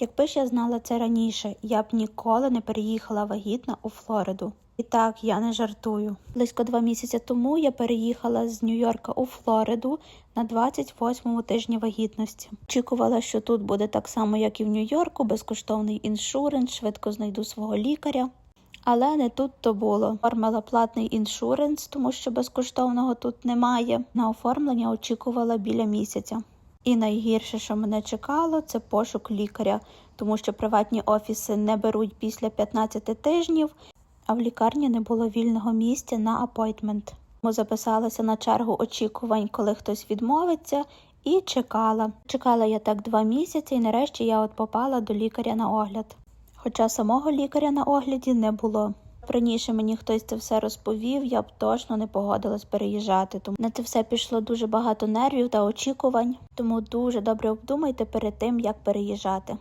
Якби ж я знала це раніше, я б ніколи не переїхала вагітна у Флориду. І так, я не жартую. Близько два місяці тому я переїхала з Нью-Йорка у Флориду на 28-му тижні вагітності. Очікувала, що тут буде так само, як і в Нью-Йорку, безкоштовний іншуренс, швидко знайду свого лікаря. Але не тут то було. Оформила платний іншуренс, тому що безкоштовного тут немає. На оформлення очікувала біля місяця. І найгірше, що мене чекало, це пошук лікаря, тому що приватні офіси не беруть після 15 тижнів, а в лікарні не було вільного місця на апойтмент. Тому записалася на чергу очікувань, коли хтось відмовиться, і чекала. Чекала я так два місяці, і нарешті я от попала до лікаря на огляд. Хоча самого лікаря на огляді не було. Раніше мені хтось це все розповів, я б точно не погодилась переїжджати. Тому на це все пішло дуже багато нервів та очікувань. Тому дуже добре обдумайте перед тим, як переїжджати.